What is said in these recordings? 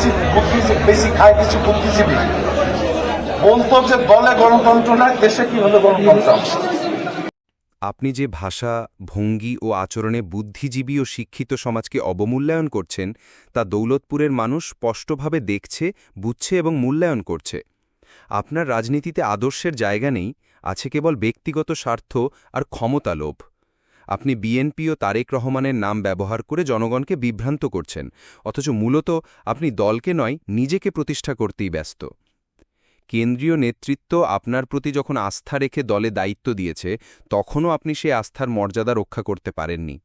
বুদ্ধিজীবী বুদ্ধিজীবী বেশি খায় কিছু বুদ্ধিজীবী বলতো যে দলে গণতন্ত্র নাই, দেশে কীভাবে গণতন্ত্র আপনি যে ভাষা, ভঙ্গি ও আচরণে বুদ্ধিজীবী ও শিক্ষিত সমাজকে অবমূল্যায়ন করছেন, তা দৌলতপুরের মানুষ স্পষ্টভাবে দেখছে, বুঝছে এবং মূল্যায়ন করছে। আপনার রাজনীতিতে আদর্শের জায়গা নেই, আছে কেবল ব্যক্তিগত স্বার্থ আর ক্ষমতা লোভ। আপনি বিএনপি ও তারেক রহমানের নাম ব্যবহার করে জনগণকে বিভ্রান্ত করছেন, অথচ মূলত আপনি দলকে নয়, নিজেকে প্রতিষ্ঠা করতেই ব্যস্ত। কেন্দ্রীয় নেতৃত্ব আপনার প্রতি যখন আস্থা রেখে দলে দায়িত্ব দিয়েছে, তখনও আপনি সে আস্থার মর্যাদা রক্ষা করতে পারেননি।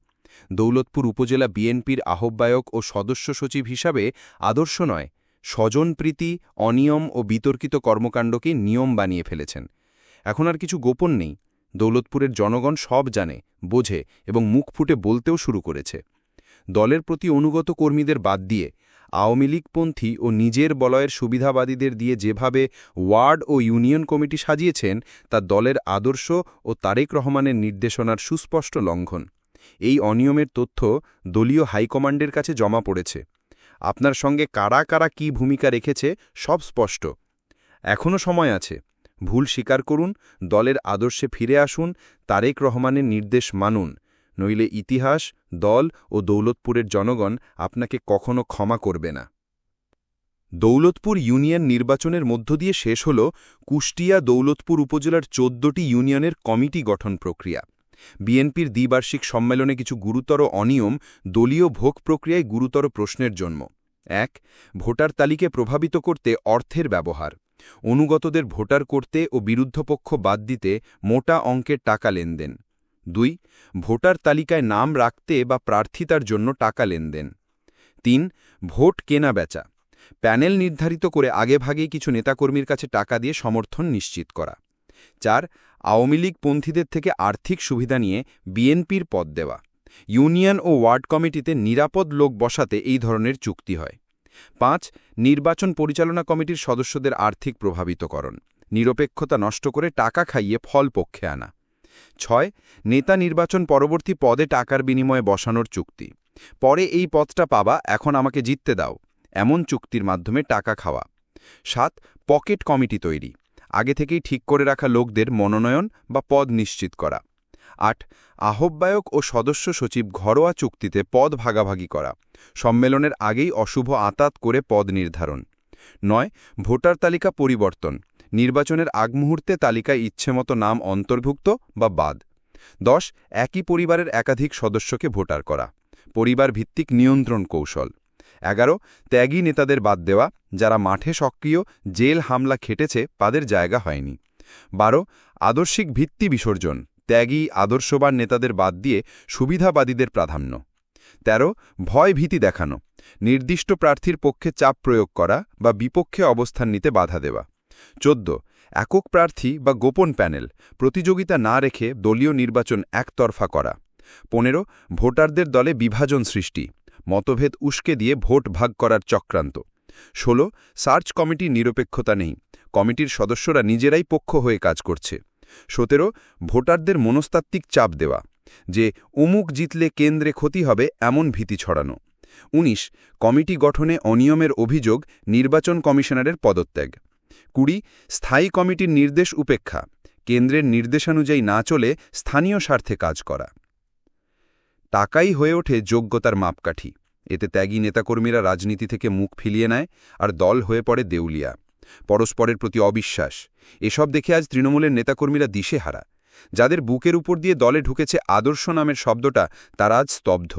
দৌলতপুর উপজেলা বিএনপির আহ্বায়ক ও সদস্য সচিব হিসাবে আদর্শ নয় স্বজনপ্রীতি অনিয়ম ও বিতর্কিত কর্মকাণ্ডকে নিয়ম বানিয়ে ফেলেছেন। এখন আর কিছু গোপন নেই। দৌলতপুরের জনগণ সব জানে, বোঝে এবং মুখ ফুটে বলতেও শুরু করেছে। দলের প্রতি অনুগত কর্মীদের বাদ দিয়ে আওয়ামী লীগপন্থী ও নিজের বলয়ের সুবিধাবাদীদের দিয়ে যেভাবে ওয়ার্ড ও ইউনিয়ন কমিটি সাজিয়েছেন, তা দলের আদর্শ ও তারেক রহমানের নির্দেশনার সুস্পষ্ট লঙ্ঘন। এই অনিয়মের তথ্য দলীয় হাইকমান্ডের কাছে জমা পড়েছে। আপনার সঙ্গে কারা কারা কি ভূমিকা রেখেছে সব স্পষ্ট। এখনও সময় আছে। ভুল স্বীকার করুন, দলের আদর্শে ফিরে আসুন, তারেক রহমানের নির্দেশ মানুন। নইলে ইতিহাস, দল ও দৌলতপুরের জনগণ আপনাকে কখনো ক্ষমা করবে না। দৌলতপুর ইউনিয়ন নির্বাচনের মধ্য দিয়ে শেষ হল কুষ্টিয়া দৌলতপুর উপজেলার চোদ্দটি ইউনিয়নের কমিটি গঠন প্রক্রিয়া। বিএনপির দ্বিবার্ষিক সম্মেলনে কিছু গুরুতর অনিয়ম দলীয় ভোগ প্রক্রিয়ায় গুরুতর প্রশ্নের জন্ম। এক, ভোটার তালিকে প্রভাবিত করতে অর্থের ব্যবহার। অনুগতদের ভোটার করতে ও বিরুদ্ধপক্ষ বাদ দিতে মোটা অঙ্কের টাকা লেনদেন। দুই, ভোটার তালিকায় নাম রাখতে বা প্রার্থিতার জন্য টাকা লেনদেন। তিন, ভোট কেনা বেচা। প্যানেল নির্ধারিত করে আগেভাগেই কিছু নেতাকর্মীর কাছে টাকা দিয়ে সমর্থন নিশ্চিত করা। চার, আওয়ামী লীগ পন্থীদের থেকে আর্থিক সুবিধা নিয়ে বিএনপির পদ দেওয়া। ইউনিয়ন ও ওয়ার্ড কমিটিতে নিরাপদ লোক বসাতে এই ধরনের চুক্তি হয়। পাঁচ, নির্বাচন পরিচালনা কমিটির সদস্যদের আর্থিক প্রভাবিতকরণ, নিরপেক্ষতা নষ্ট করে টাকা খাইয়ে ফল পক্ষে আনা। ছয়, নেতা নির্বাচন পরবর্তী পদে টাকার বিনিময়ে বসানোর চুক্তি। পরে এই পদটা পাবা, এখন আমাকে জিততে দাও। এমন চুক্তির মাধ্যমে টাকা খাওয়া। সাত, পকেট কমিটি তৈরি। আগে থেকেই ঠিক করে রাখা লোকদের মনোনয়ন বা পদ নিশ্চিত করা। আট, আহ্বায়ক ও সদস্য সচিব ঘরোয়া চুক্তিতে পদ ভাগাভাগি করা। সম্মেলনের আগেই অশুভ আতাত করে পদ নির্ধারণ। নয়, ভোটার তালিকা পরিবর্তন। নির্বাচনের আগ মুহূর্তে তালিকায় ইচ্ছেমতো নাম অন্তর্ভুক্ত বা বাদ। দশ, একই পরিবারের একাধিক সদস্যকে ভোটার করা। পরিবার ভিত্তিক নিয়ন্ত্রণ কৌশল। এগারো, ত্যাগী নেতাদের বাদ দেওয়া। যারা মাঠে সক্রিয়, জেল হামলা খেটেছে, তাদের জায়গা হয়নি। বারো, আদর্শিক ভিত্তি বিসর্জন। ত্যাগী, আদর্শবান নেতাদের বাদ দিয়ে সুবিধাবাদীদের প্রাধান্য। ১৩ ভয় ভীতি দেখানো। নির্দিষ্ট প্রার্থীর পক্ষে চাপ প্রয়োগ করা বা বিপক্ষে অবস্থান নিতে বাধা দেওয়া। চোদ্দ, একক প্রার্থী বা গোপন প্যানেল, প্রতিযোগিতা না রেখে দলীয় নির্বাচন একতরফা করা। পনেরো, ভোটারদের দলে বিভাজন সৃষ্টি, মতভেদ উস্কে দিয়ে ভোট ভাগ করার চক্রান্ত। ১৬ সার্চ কমিটির নিরপেক্ষতা নেই, কমিটির সদস্যরা নিজেরাই পক্ষ হয়ে কাজ করছে। সতেরো, ভোটারদের মনস্তাত্ত্বিক চাপ দেওয়া, যে অমুক জিতলে কেন্দ্রে ক্ষতি হবে এমন ভীতি ছড়ানো। ১৯ কমিটি গঠনে অনিয়মের অভিযোগ নির্বাচন কমিশনারের পদত্যাগ। কুড়ি, স্থায়ী কমিটির নির্দেশ উপেক্ষা, কেন্দ্রের নির্দেশানুযায়ী না চলে স্থানীয় স্বার্থে কাজ করা। টাকাই হয়ে ওঠে যোগ্যতার মাপকাঠি, এতে ত্যাগী নেতাকর্মীরা রাজনীতি থেকে মুখ ফিলিয়ে নেয় আর দল হয়ে পড়ে দেউলিয়া। পরস্পরের প্রতি অবিশ্বাস। এসব দেখে আজ তৃণমূলের নেতাকর্মীরা দিশেহারা। যাদের বুকের উপর দিয়ে দলে ঢুকেছে আদর্শ নামের শব্দটা তারা আজ স্তব্ধ।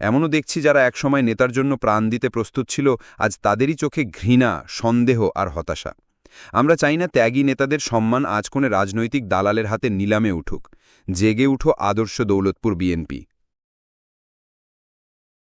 এমনও দেখছি যারা একসময় নেতার জন্য প্রাণ দিতে প্রস্তুত ছিল, আজ তাদেরই চোখে ঘৃণা, সন্দেহ আর হতাশা। আমরা চাই না ত্যাগী নেতাদের সম্মান আজ কোনে রাজনৈতিক দালালের হাতে নিলামে উঠুক। জেগে উঠো আদর্শ দৌলতপুর বিএনপি।